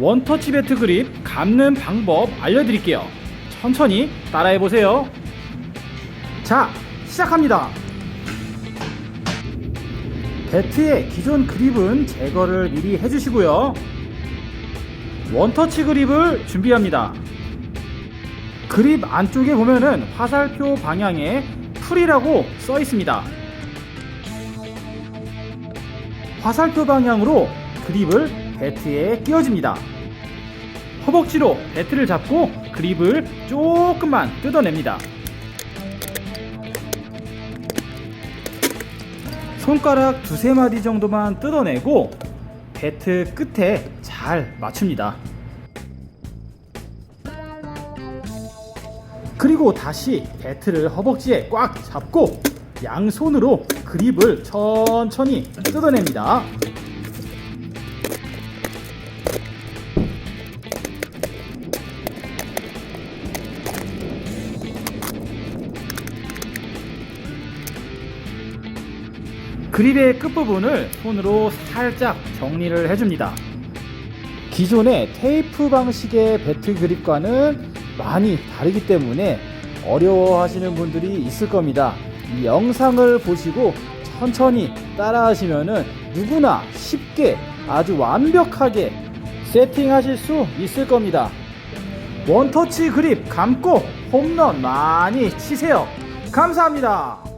원터치 배트 그립 감는 방법 알려드릴게요. 천천히 따라해 보세요. 자, 시작합니다. 배트의 기존 그립은 제거를 미리 해주시고요. 원터치 그립을 준비합니다. 그립 안쪽에 보면은 화살표 방향에 풀이라고 써 있습니다. 화살표 방향으로 그립을 배트에 끼워줍니다. 허벅지로 배트를 잡고 그립을 조금만 뜯어냅니다. 손가락 두세 마디 정도만 뜯어내고 배트 끝에 잘 맞춥니다. 그리고 다시 배트를 허벅지에 꽉 잡고 양손으로 그립을 천천히 뜯어냅니다. 그립의 끝부분을 손으로 살짝 정리를 해줍니다. 기존의 테이프 방식의 배트 그립과는 많이 다르기 때문에 어려워하시는 분들이 있을 겁니다. 이 영상을 보시고 천천히 따라하시면은 누구나 쉽게 아주 완벽하게 세팅하실 수 있을 겁니다. 원터치 그립 감고 홈런 많이 치세요. 감사합니다.